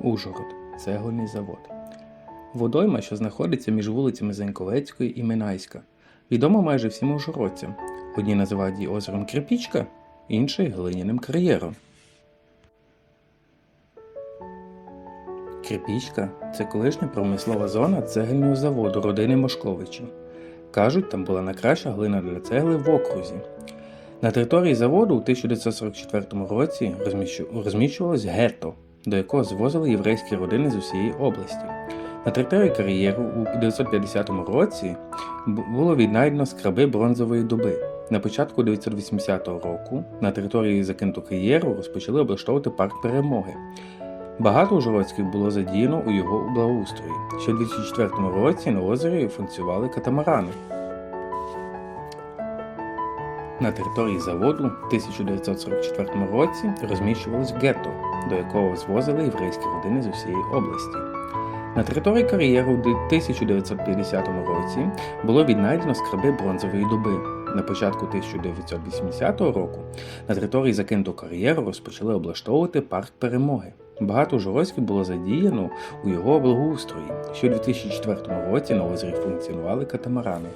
Ужгород, цегольний завод. Водойма, що знаходиться між вулицями Заньковецької і Минайська, відома майже всім ужгородцям. Одні називають її озером Кирпічка, інші глиняним кар'єром. Кирпічка це колишня промислова зона цегельного заводу родини Мошковичів. Кажуть, там була найкраща глина для цегли в окрузі. На території заводу у 1944 році розміщувалось гетто, до якого звозили єврейські родини з усієї області. На території кар'єру у 1950 році було віднайдено скраби бронзової доби. На початку 1980 року на території закинутого кар'єру розпочали облаштовувати парк перемоги. Багато ужгородських було задіяно у його благоустрої. Ще у 2004 році на озері функціонували катамарани. На території заводу в 1944 році розміщувалось гетто, до якого звозили єврейські родини з усієї області. На території кар'єру в 1950 році було віднайдено скраби бронзової доби. На початку 1980 року на території закинутого кар'єру розпочали облаштовувати парк перемоги. Багато жорозьків було задіяно у його благоустрої. Ще у 2004 році на озері функціонували катамарани.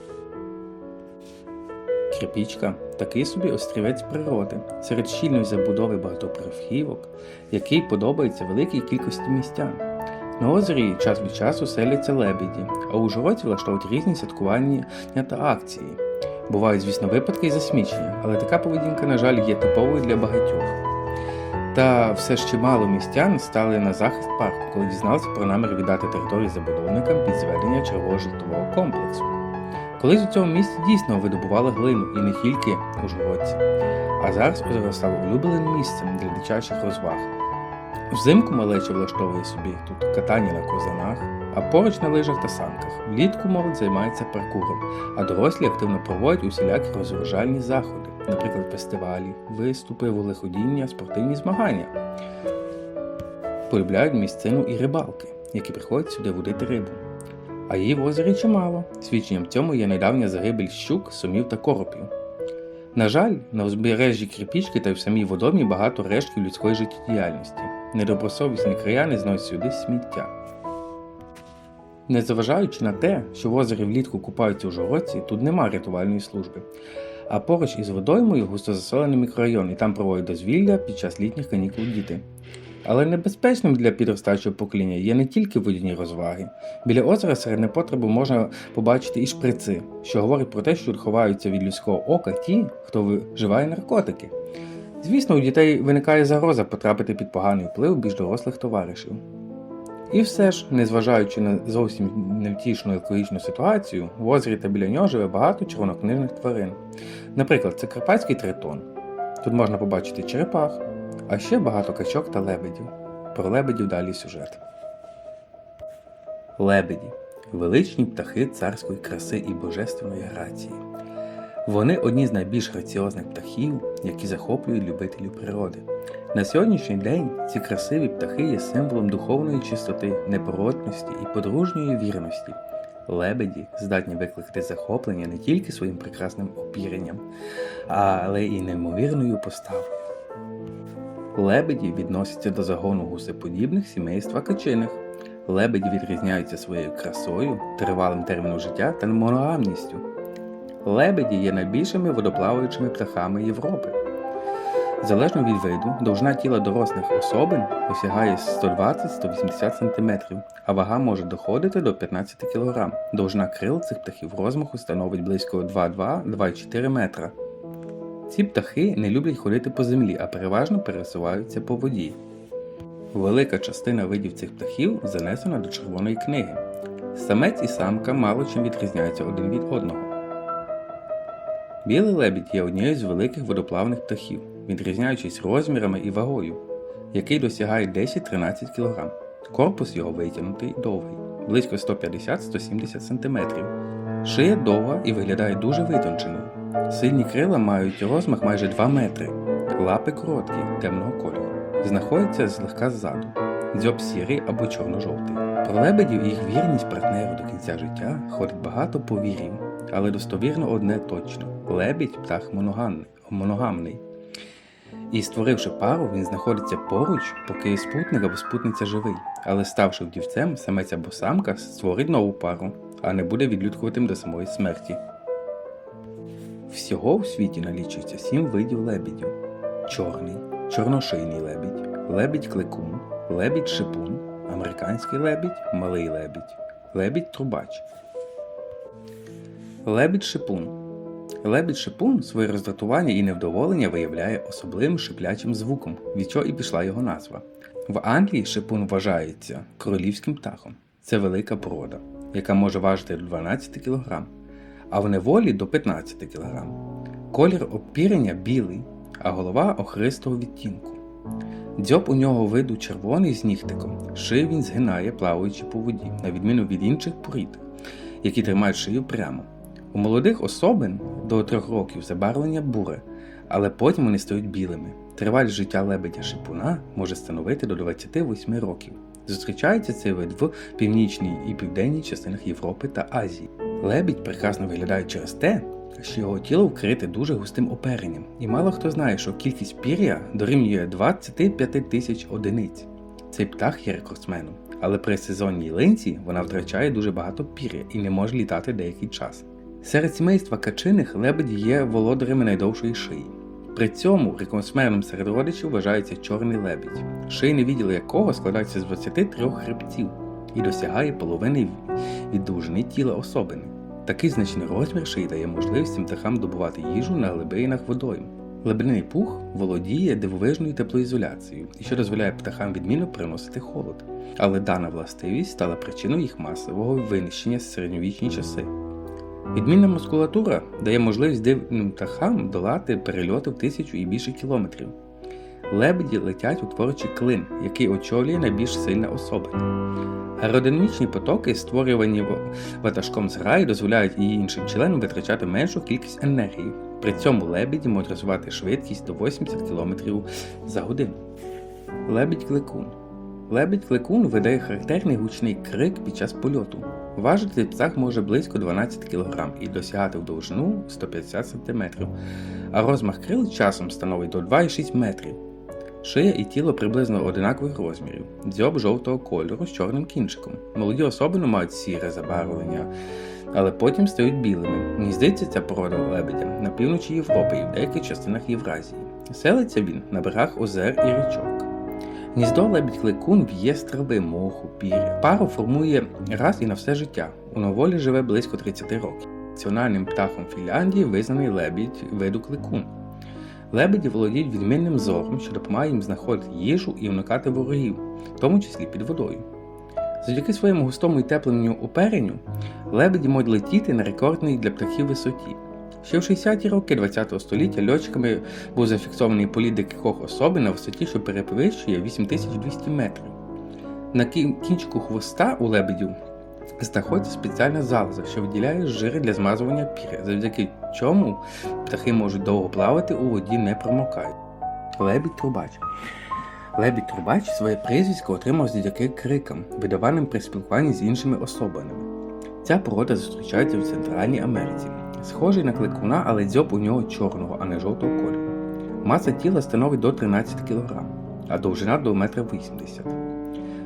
Кріпічка такий собі острівець природи, серед щільної забудови багатоповерхівок, який подобається великій кількості містян. На озері час від часу селяться лебеді, а у Ужгородці влаштовують різні святкування та акції. Бувають, звісно, випадки і засмічення, але така поведінка, на жаль, є типовою для багатьох. Та все ж чимало містян стали на захист парку, коли дізналися про намір віддати територію забудовникам під зведення чергового житлового комплексу. Колись у цьому місці дійсно видобували глину і не тільки у ужгородці, а зараз озеро стало улюбленим місцем для дитячих розваг. Взимку малеча влаштовує собі тут катання на козанах, а поруч на лижах та санках. Влітку молодь займається паркуром, а дорослі активно проводять усілякі розважальні заходи, наприклад, фестивалі, виступи, вулиходіння, спортивні змагання. Полюбляють місцину і рибалки, які приходять сюди водити рибу. А її в озері чимало. Свідченням цьому є недавня загибель щук, сомів та коропів. На жаль, на узбережжі Кріпічки та в самій водомі багато рештків людської життєдіяльності. Недобросовісні краяни зносять сюди сміття. Незважаючи на те, що в озері влітку купаються ужгородці, тут нема рятувальної служби. А поруч із водоймою густо засолений мікрорайон, і там проводять дозвілля під час літніх канікул діти. Але небезпечним для підростаючого покоління є не тільки водяні розваги. Біля озера серед непотребу можна побачити і шприци, що говорить про те, що ховаються від людського ока ті, хто вживає наркотики. Звісно, у дітей виникає загроза потрапити під поганий вплив більш дорослих товаришів. І все ж, незважаючи на зовсім невтішну екологічну ситуацію, в озері та біля нього живе багато червонокнижних тварин. Наприклад, це карпатський тритон. Тут можна побачити черепах, а ще багато качок та лебедів. Про лебедів далі сюжет. Лебеді величні птахи царської краси і божественної грації. Вони одні з найбільш граціозних птахів, які захоплюють любителів природи. На сьогоднішній день ці красиві птахи є символом духовної чистоти, непорочності і подружньої вірності. Лебеді здатні викликати захоплення не тільки своїм прекрасним опіренням, але й неймовірною поставою. Лебеді відносяться до загону гусеподібних сімейства качиних. Лебеді відрізняються своєю красою, тривалим терміном життя та моногамністю. Лебеді є найбільшими водоплаваючими птахами Європи. Залежно від виду, довжина тіла дорослих особин осягає 120-180 см, а вага може доходити до 15 кг. Довжина крил цих птахів розмаху становить близько 2,2-2,4 метра. Ці птахи не люблять ходити по землі, а переважно пересуваються по воді. Велика частина видів цих птахів занесена до Червоної книги. Самець і самка мало чим відрізняються один від одного. Білий лебідь є однією з великих водоплавних птахів, відрізняючись розмірами і вагою, який досягає 10-13 кг. Корпус його витягнутий довгий, близько 150-170 см. Шия довга і виглядає дуже витонченою. Сильні крила мають розмах майже 2 метри, лапи короткі, темного кольору. Знаходяться злегка ззаду, дзьоб сірий або чорно-жовтий. Про лебедів їх вірність партнеру до кінця життя ходить багато повірів, але достовірно одне точно: лебідь птах моногамний. І створивши пару, він знаходиться поруч, поки спутник або спутниця живий. Але ставши вдівцем, самець або самка створить нову пару, а не буде відлюдкуватим до самої смерті. Всього у світі налічується сім видів лебідів: чорний, чорношийний лебідь, лебідь кликун, лебідь шипун, американський лебідь, малий лебідь, лебідь трубач. Лебідь шипун. Лебідь шипун своє роздратування і невдоволення виявляє особливим шиплячим звуком, від чого і пішла його назва. В Англії шипун вважається королівським птахом. Це велика порода, яка може важити до 12 кг, а в неволі до 15 кг. Колір опірення білий, а голова охристого відтінку. Дзьоб у нього виду червоний з нігтиком. Шию він згинає, плаваючи по воді, на відміну від інших порід, які тримають шию прямо. У молодих особин до трьох років забарвлення буре, але потім вони стають білими. Тривалість життя лебедя шипуна може становити до 28 років. Зустрічається цей вид в північній і південній частинах Європи та Азії. Лебідь прекрасно виглядає через те, що його тіло вкрите дуже густим оперенням, і мало хто знає, що кількість пір'я дорівнює 25 тисяч одиниць. Цей птах є рекордсменом, але при сезонній линці вона втрачає дуже багато пір'я і не може літати деякий час. Серед сімейства качиних лебеді є володарями найдовшої шиї. При цьому рекордсменом серед родичів вважається чорний лебідь, шийний відділ якого складається з 23 хребців і досягає половини від довжини тіла особини. Такий значний розмір шиї дає можливість птахам добувати їжу на глибинах водойм. Лебединий пух володіє дивовижною теплоізоляцією, що дозволяє птахам відмінно переносити холод. Але дана властивість стала причиною їх масового винищення з середньовічні часи. Відмінна мускулатура дає можливість дивним птахам долати перельоти в тисячу і більше кілометрів. Лебеді летять, утворюючи клин, який очолює найбільш сильна особина. Аеродинамічні потоки, створювані ватажком зграї, дозволяють її іншим членам витрачати меншу кількість енергії. При цьому лебеді можуть розвивати швидкість до 80 км за годину. Лебідь кликун. Лебідь кликун видає характерний гучний крик під час польоту. Важити птах може близько 12 кг і досягати в довжину 150 см, а розмах крил часом становить до 2,6 метрів. Шия і тіло приблизно одинакових розмірів, дзьоб жовтого кольору з чорним кінчиком. Молоді особини мають сіре забарвлення, але потім стають білими. Гніздиться ця порода лебедя на півночі Європи і в деяких частинах Євразії. Селиться він на берегах озер і річок. Гніздо лебідь кликун в'є з трави, моху, пір'я. Пару формує раз і на все життя. У новолі живе близько 30 років. Національним птахом Фінляндії визнаний лебідь виду кликун. Лебеді володіють відмінним зором, що допомагає їм знаходити їжу і уникати ворогів, в тому числі під водою. Завдяки своєму густому і теплому оперенню лебеді можуть летіти на рекордній для птахів висоті. Ще в 60-ті роки ХХ століття льотчиками був зафіксований політ декількох особин на висоті, що перевищує 8200 метрів. На кінчику хвоста у лебедів знаходиться спеціальна залоза, що виділяє жири для змазування пір'я, завдяки чому птахи можуть довго плавати у воді не промокають. Лебідь трубач. Лебідь трубач своє прізвисько отримав завдяки крикам, видаваним при спілкуванні з іншими особинами. Ця порода зустрічається в Центральній Америці. Схожий на кликуна, але дзьоб у нього чорного, а не жовтого кольору. Маса тіла становить до 13 кг, а довжина до 1,80 м.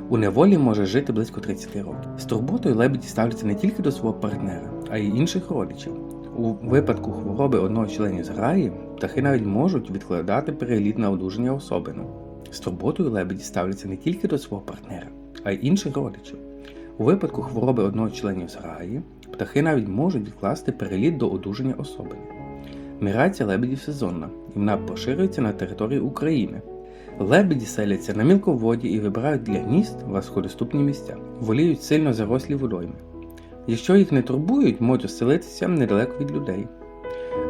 У неволі може жити близько 30 років. З турботою лебеді ставляться не тільки до свого партнера, а й інших родичів. У випадку хвороби одного членів зграї птахи навіть можуть відкладати переліт на одужання особину. З турботою лебеді ставляться не тільки до свого партнера, а й інших родичів. У випадку хвороби одного членів зграї птахи навіть можуть відкласти переліт до одужання особини. Міграція лебедів сезонна, і вона поширюється на території України. Лебеді селяться на мілководі і вибирають для гнізд важкодоступні місця, воліють сильно зарослі водойми. Якщо їх не турбують, можуть оселитися недалеко від людей.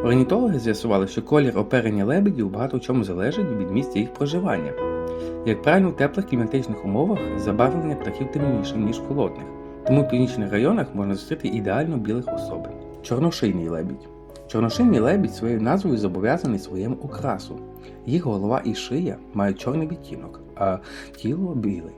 Орнітологи з'ясували, що колір оперення лебедів багато в чому залежить від місця їх проживання. Як правильно, в теплих кліматичних умовах забарвлення птахів темніше, ніж в холодних, тому в північних районах можна зустріти ідеально білих особин. Чорношийний лебідь. Чорношийний лебідь своєю назвою зобов'язаний своєму окрасу. Їх голова і шия мають чорний відтінок, а тіло білий.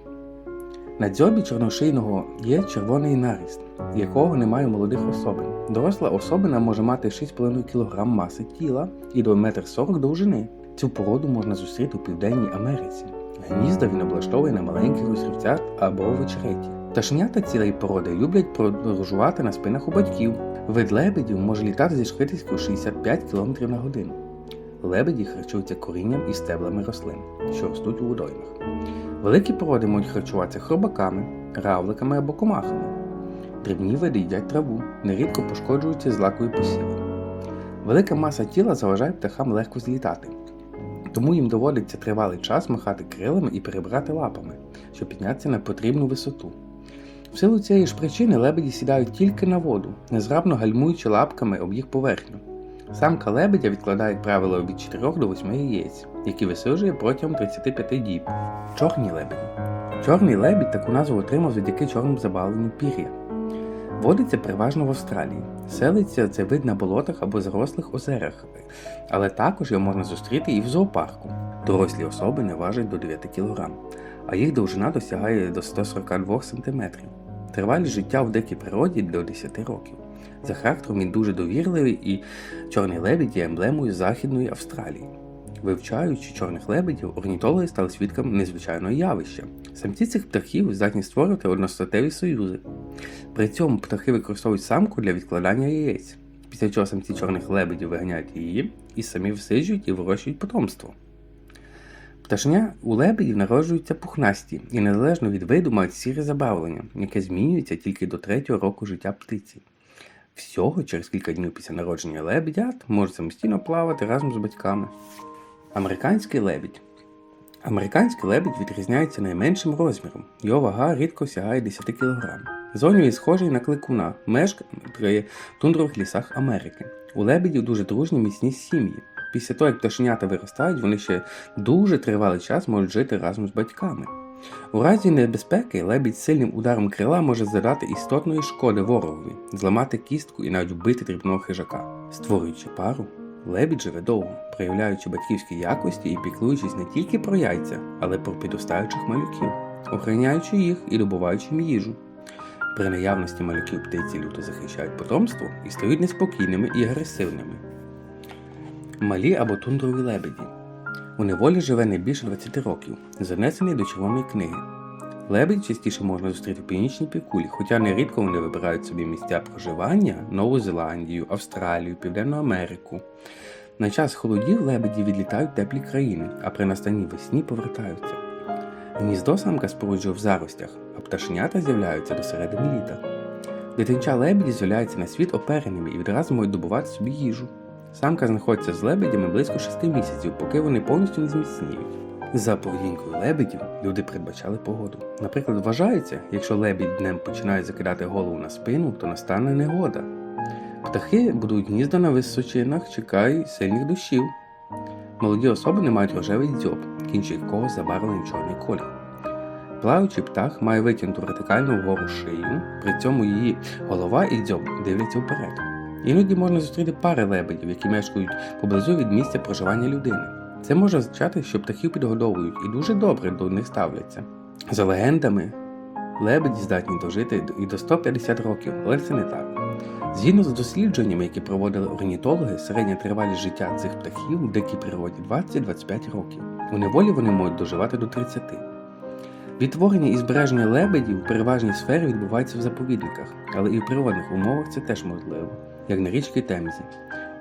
На дзьобі чорношийного є червоний наріст, якого немає молодих особин. Доросла особина може мати 6,5 кг маси тіла і до 1,40 м довжини. Цю породу можна зустріти у Південній Америці. Гнізда він облаштовує на маленьких острівцях або в очереті. Пташенята цієї породи люблять подорожувати на спинах у батьків. Вид лебедів може літати зі швидкістю 65 км на годину. Лебеді харчуються корінням і стеблами рослин, що ростуть у водоймах. Великі породи можуть харчуватися хробаками, равликами або комахами. Дрібні види їдять траву, нерідко пошкоджуються злакою посіву. Велика маса тіла заважає птахам легко злітати, тому їм доводиться тривалий час махати крилами і перебирати лапами, щоб піднятися на потрібну висоту. В силу цієї ж причини лебеді сідають тільки на воду, незграбно гальмуючи лапками об їх поверхню. Самка лебедя відкладає, правило, від 4 до 8 яєць, які висиджує протягом 35 діб. Чорні лебеді. Чорний лебідь таку назву отримав завдяки чорним забавленню пір'я. Водиться переважно в Австралії. Селиться цей вид на болотах або зарослих озерах, але також його можна зустріти і в зоопарку. Дорослі особи не важать до 9 кг, а їх довжина досягає до 142 см. Тривалість життя в дикій природі до 10 років. За характером він дуже довірливий і чорний лебідь є емблемою Західної Австралії. Вивчаючи чорних лебедів, орнітологи стали свідками незвичайного явища. Самці цих птахів здатні створювати одностатеві союзи. При цьому птахи використовують самку для відкладання яєць, після чого самці чорних лебедів виганяють її і самі всиджують і вирощують потомство. Пташня у лебедів народжуються пухнасті і незалежно від виду мають сіре забавлення, яке змінюється тільки до третього року життя птиці. Всього через кілька днів після народження лебедят можуть самостійно плавати разом з батьками. Американський лебідь. Американський лебідь відрізняється найменшим розміром. Його вага рідко сягає 10 кг. Він схожий на кликуна, мешкає в тундрових лісах Америки. У лебедів дуже дружні міцні сім'ї. Після того, як пташенята виростають, вони ще дуже тривалий час можуть жити разом з батьками. У разі небезпеки лебідь сильним ударом крила може задати істотної шкоди ворогові, зламати кістку і навіть вбити дрібного хижака. Створюючи пару, лебідь живе довго, проявляючи батьківські якості і піклуючись не тільки про яйця, але про підростаючих малюків, охороняючи їх і добуваючи їм їжу. При наявності малюків птиці люто захищають потомство і стають неспокійними і агресивними. Малі або тундрові лебеді. У неволі живе не більше 20 років, занесений до червоної книги. Лебедь частіше можна зустріти в північній півкулі, хоча нерідко вони вибирають собі місця проживання Нову Зеландію, Австралію, Південну Америку. На час холодів лебеді відлітають в теплі країни, а при настанні весні повертаються. Гніздо самка споруджує в заростях, а пташенята з'являються до середини літа. Дитинча лебеді з'являються на світ опереними і відразу можуть добувати собі їжу. Самка знаходиться з лебедями близько 6 місяців, поки вони повністю не зміцніють. За поведінкою лебедів люди передбачали погоду. Наприклад, вважається, якщо лебідь днем починає закидати голову на спину, то настане негода. Птахи будують гнізда на височинах, чекають сильних дощів. Молоді особини мають рожевий дзьоб, кінчик якого забарвлений чорний колір. Плаваючий птах має витягнуту вертикальну вгору шию, при цьому її голова і дзьоб дивляться вперед. Іноді можна зустріти пари лебедів, які мешкають поблизу від місця проживання людини. Це може означати, що птахів підгодовують і дуже добре до них ставляться. За легендами, лебеді здатні дожити і до 150 років, але це не так. Згідно з дослідженнями, які проводили орнітологи, середня тривалість життя цих птахів в дикій природі 20-25 років. У неволі вони можуть доживати до 30. Відтворення і збереження лебедів в переважній сфері відбувається в заповідниках, але і в природних умовах це теж можливо, як на річці Темзі.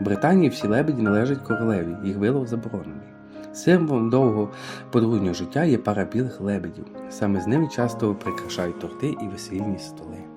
В Британії всі лебеді належать королеві, їх вилов заборонений. Символом довгого подружнього життя є пара білих лебедів. Саме з ними часто прикрашають торти і весільні столи.